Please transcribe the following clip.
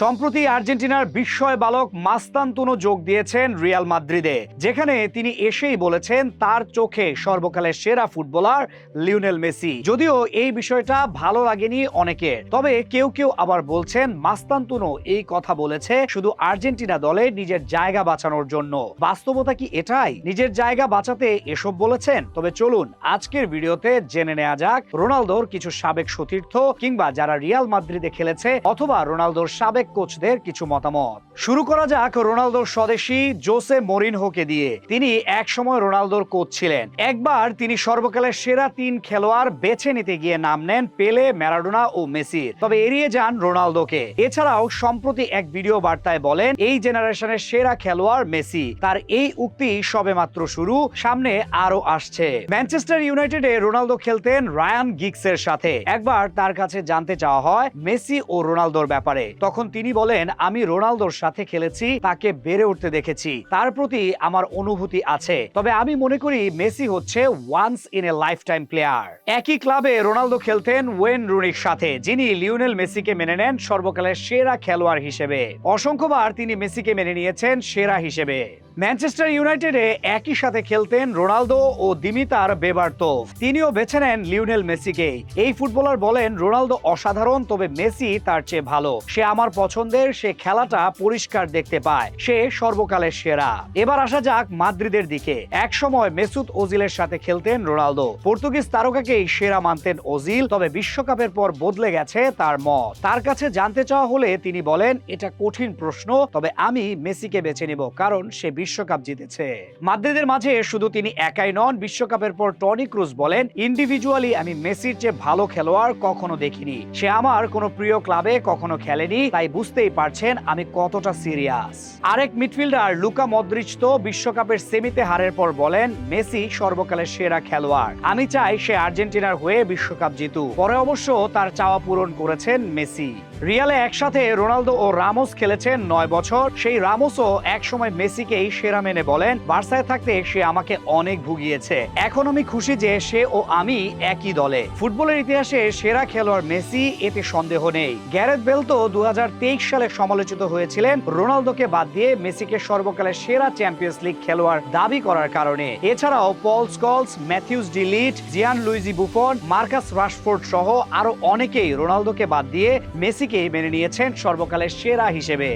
সম্প্রতি আর্জেন্টিনার বিস্ময় বালক মাস্তান্তুনো যোগ দিয়েছেন রিয়াল মাদ্রিদে, যেখানে তিনি এসেই বলেছেন তার চোখে সর্বকালের সেরা ফুটবলার লিওনেল মেসি। যদিও এই বিষয়টা ভালো লাগেনি অনেকে তবে কেউ কেউ আবার বলছেন মাস্তান্তুনো এই কথা বলেছে শুধু আর্জেন্টিনা দলে নিজের জায়গা বাঁচানোর জন্য। বাস্তবতা কি এটাই? নিজের জায়গা বাঁচাতে এসব বলেছেন? তবে চলুন আজকের ভিডিওতে জেনে নেওয়া যাক রোনালদোর কিছু সাবেক সতীর্থ কিংবা যারা রিয়াল মাদ্রিদে খেলেছে অথবা রোনালদোর সাবেক কোচদের কিছু মতামত। শুরু করা যাক রোনালদোর স্বদেশী জোসে মরিনহোকে দিয়ে। তিনি একসময় রোনালদোর কোচ ছিলেন। একবার তিনি সর্বকালের সেরা তিন খেলোয়াড় বেছে নিতে গিয়ে নাম নেন পেলে, ম্যারাডোনা ও মেসির তবে এড়িয়ে যান রোনালদোকে। এছাড়াও সম্প্রতি এক ভিডিও বার্তায় বলেন, এই জেনারেশনের সেরা খেলোয়াড় মেসি। তার এই উক্তি সবেমাত্র শুরু, সামনে আরও আসছে। ম্যানচেস্টার ইউনাইটেডে রোনালদো খেলতেন রায়ান গিগসের সাথে। একবার তার কাছে জানতে চাওয়া হয়, মেসি ও রোনালদোর ব্যাপারে। তখন তিনি বলেন, আমি রোনালদোর সাথে খেলেছি, তাকে বেড়ে উঠতে দেখেছি। তার প্রতি আমার অনুভূতি আছে। তবে আমি মনে করি মেসি হচ্ছে once in a lifetime player একই ক্লাবে রোনালদো খেলতেন ওয়েন রুনির সাথে, যিনি লিওনেল মেসিকে মেনে নেন সর্বকালের সেরা খেলোয়াড় হিসেবে। অসংখ্যবার তিনি মেসিকে মেনে নিয়েছেন সেরা হিসেবে। ম্যানচেস্টার ইউনাইটেডে একই সাথে খেলতেন রোনালদো ও দিমিতার বেবার্তোভ তিনিও বেছে নেন লিওনেল মেসিকে। এই ফুটবলার বলেন, রোনালদো অসাধারণ, তবে মেসি তার চেয়ে ভালো। সে আমার পছন্দের, সে খেলাটা পরিষ্কার দেখতে পায়। সে সর্বকালের সেরা। এবার আসা যাক মাদ্রিদের দিকে। এক সময় মেসুত ওজিলের সাথে খেলতেন রোনালদো। পর্তুগিজ তারকাকেই সেরা মানতেন ওজিল, তবে বিশ্বকাপের পর বদলে গেছে তার মত। তার কাছে জানতে চাওয়া হলে তিনি বলেন, এটা কঠিন প্রশ্ন, তবে আমি মেসিকে বেছে নেব, কারণ সে বিশ্বকাপ জিতেছে। মাদ্রিদের মাঝে শুধু তিনি একাই নন, বিশ্বকাপের পর টনি ক্রুজ বলেন ইন্ডিভিজুয়ালি আমি মেসির চেয়ে ভালো খেলোয়াড় কখনো দেখিনি। সে আমার কোনো প্রিয় ক্লাবে কখনো খেলেনি, তাই বুঝতেই পারছেন আমি কতটা সিরিয়াস। আরেক মিডফিল্ডার লুকা মদ্রিচ তো বিশ্বকাপের সেমিতে হারের পর বলেন, মেসি সর্বকালের সেরা খেলোয়াড়। আমি চাই সে আর্জেন্টিনার হয়ে বিশ্বকাপ জিতুক। পরে অবশ্য তার চাওয়া পূরণ করেছেন মেসি। রিয়ালে একসাথে রোনালদো ও রামোস খেলেছেন নয় বছর। সেই রামোসও একসময় মেসিকেই সেরা মেনে বলেন, বার্সায় থাকতে সে আমাকে অনেক ভুগিয়েছে। এখন আমি খুশি যে সে ও আমি একই দলে। ফুটবলের ইতিহাসে সেরা খেলোয়াড় মেসি, এতে সন্দেহ নেই। গ্যারেথ বেল তো দুহাজার তেইশ সালে সমালোচিত হয়েছিলেন। রোনালদোকে বাদ দিয়ে মেসিকে সর্বকালের সেরা চ্যাম্পিয়ন্স লিগ খেলোয়াড় দাবি করার কারণে। এছাড়াও Paul Scholes, Matthijs de Ligt Gianluigi Buffon, Marcus Rashford সহ আরও অনেকেই রোনালদোকে বাদ দিয়ে মেসিকে মেনে নিয়েছেন সর্বকালের সেরা হিসেবে।